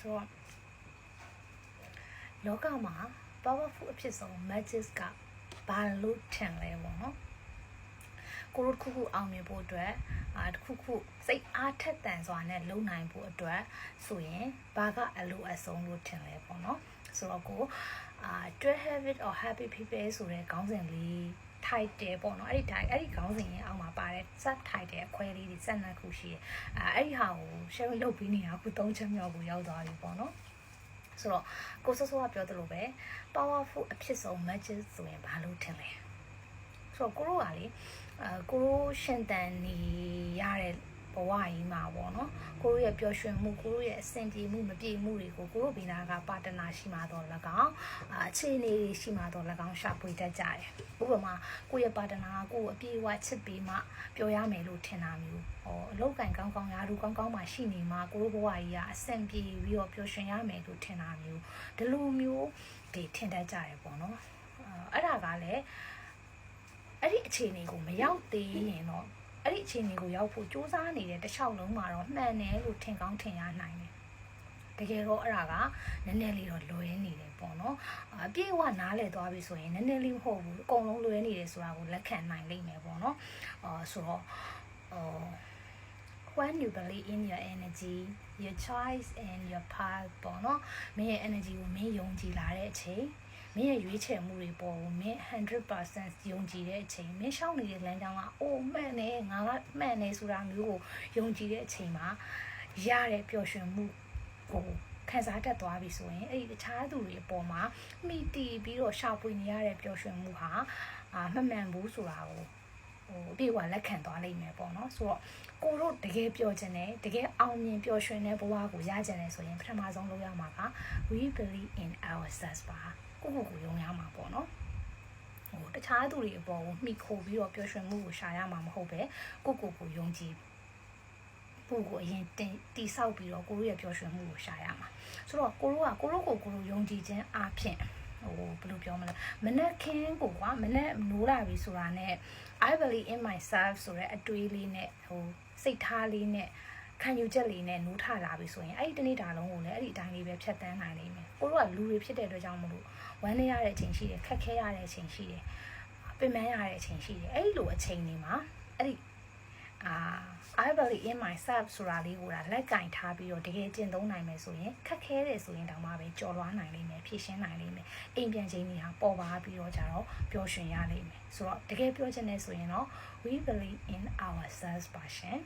ဆိုတော့လောကမှာ powerful အဖြစ်ဆုံး magic ကဘာလို့ထင်လဲပေါ့နော်ကိုတို့တစ်ခုခုအောင်မြင်ဖို့အတွက်အာတစ်ခုခုစိတ်အားထက်သန်စွာနဲ့လုံနိုင်ဖို့အတွက်ဆိုရင်ဘာကအလိုအဆုံးလို့ထင်လဲပေါ့နော်ဆိုတော့ကိုအာ12 habit or happy people ဆိုတဲ့ခေါင်းစဉ်လေး title ပေါ့နော်အဲ့ဒီ title အဲ့ဒီခေါင်းစဉ်ရဲ့အောက်မှာပါတဲ့ sub title အခွဲလေးတွေဆက်နှစ်ခုရှိတယ်အဲအဲ့ဒီဟာကို share လုပ်ပြီးနေတာအခု၃ချက်မြောက်ကိုရောက်သွားပြီပေါ့နော်ဆိုတော့ကိုစောစောကပြောသလိုပဲ powerful အဖြစ်ဆုံး magic ဆိုရင်ဘာလို့ထင်လဲဆိုတော့ကိုတို့ကလေအဲကိုတို့ရှင်တန်နေရတဲ့ ဘဝကြီးမှာပေါ့နော်ကိုတို့ရဲ့ပျော်ရွှင်မှုကိုတို့ရဲ့အဆင်ပြေမှုမပြေမှုတွေကိုကိုတို့ဘီနာကပါတနာရှိမှတော့၎င်းအာအခြေအနေတွေရှိမှတော့၎င်းရှာဖွေတတ်ကြတယ်ဥပမာကိုယ့်ရဲ့ပါတနာကကိုယ့်ကိုအပြေအဝချစ်ပြီးမှပျော်ရမယ်လို့ထင်တာမျိုးဟောအလောက်ကင်ကောင်းကောင်းရာလူကောင်းကောင်းမှရှိနေမှကိုတို့ဘဝကြီးကအဆင်ပြေပြီးတော့ပျော်ရွှင်ရမယ်လို့ထင်တာမျိုးဒီလိုမျိုးတွေထင်တတ်ကြတယ်ပေါ့နော်အဲ့ဒါကလည်းအဲ့ဒီအခြေအနေကိုမရောက်သေးရင်တော့ အဲ့ဒီအခြေအနေကိုရောက်ဖို့စူးစမ်းနေတဲ့တစ်လျှောက်လုံးမှာတော့မှန်တယ်လို့ထင်ကောင်းထင်ရနိုင်တယ်တကယ်တော့အဲ့ဒါကနည်းနည်းလေးတော့လွယ်နေတယ်ပေါ့နော်အပြည့်အဝနားလည်သွားပြီဆိုရင်နည်းနည်းလေးမဟုတ်ဘူးအကုန်လုံးလွယ်နေတယ်ဆိုတာကိုလက်ခံနိုင်လိမ့်မယ်ပေါ့နော်အာဆိုတော့အော် when you believe in your energy your choice and your path ပေါ့နော်မင်းရဲ့ energy ကိုမင်းယုံကြည်လာတဲ့အချိန် မင်းရဲ့ရွေးချယ်မှုတွေပေါ်ကိုမင်း100%ယုံကြည်တဲ့အချိန်မင်းရှောင်းနေတဲ့လမ်းကြောင်းကအိုးမှန်တယ်ငါကမှန်တယ်ဆိုတာမျိုးကိုယုံကြည်တဲ့အချိန်မှာရတဲ့ပျော်ရွှင်မှုကိုခံစားတတ်သွားပြီဆိုရင်အဲ့ဒီတခြားသူတွေအပေါ်မှာမိတီပြီးတော့ရှာဖွေနေရတဲ့ပျော်ရွှင်မှုဟာအာမမှန်ဘူးဆိုတာကို ဟိုအပြည့်အဝလက်ခံသွားလိမ့်မယ်ပေါ့နော်ဆိုတော့ကိုတို့တကယ်ပြောချင်တယ်တကယ်အောင်မြင်ပျော်ရွှင်တဲ့ဘဝကိုရချင်တယ်ဆိုရင်ပထမဆုံးလုပ်ရမှာက we believe in ourselves ပါကိုကိုကိုယုံရမှာပေါ့နော်ဟိုတခြားသူတွေအပေါ်ကိုမှီခိုပြီးတော့ပျော်ရွှင်မှုကိုရှာရမှာမဟုတ်ပဲကိုကိုကိုယုံကြည်ဖို့ကိုအရင်တင်တိဆောက်ပြီးတော့ကိုတို့ရဲ့ပျော်ရွှင်မှုကိုရှာရမှာဆိုတော့ကိုတို့ကကိုတို့ကိုကိုတို့ယုံကြည်ခြင်းအပြင် ဟိုဘယ်လိုပြောမလဲမနဲ့ခင်းကိုကွာမနဲ့နိုးလာပြီဆိုတာနဲ့ I believe in myself ဆိုတဲ့အတွေးလေးနဲ့ဟိုစိတ်ထားလေးနဲ့ခံယူချက်လေးနဲ့နိုးထလာပြီဆိုရင်အဲ့ဒီတနေ့တာလုံးကိုလည်းအဲ့ဒီအတိုင်းလေးပဲဖြတ်တန်းနိုင်လိမ့်မယ်ကိုတို့ကလူတွေဖြစ်တဲ့အတွက်ကြောင့်မလို့ဝမ်းနေရတဲ့အချိန်ရှိတယ်ခက်ခဲရတဲ့အချိန်ရှိတယ်ပင်ပန်းရတဲ့အချိန်ရှိတယ်အဲ့ဒီလိုအချိန်တွေမှာအဲ့ဒီ အာ I believe in myself ဆိုတာလေးကိုဒါလက်ကင်ထားပြီးတော့တကယ်ကျင့်သုံးနိုင်မယ်ဆိုရင်ခက်ခဲတယ်ဆိုရင်တောင်မှပဲကြော်လွားနိုင်လိမ့်မယ်ဖြည့်ရှင်းနိုင်လိမ့်မယ်အိမ်ပြန်ချိန်ကြီးဟာပေါ်ပါပြီးတော့ကြတော့ပျော်ရွှင်ရလိမ့်မယ်ဆိုတော့တကယ်ပြောချင်တယ်ဆိုရင်တော့ we believe in ourselves ပါရှင်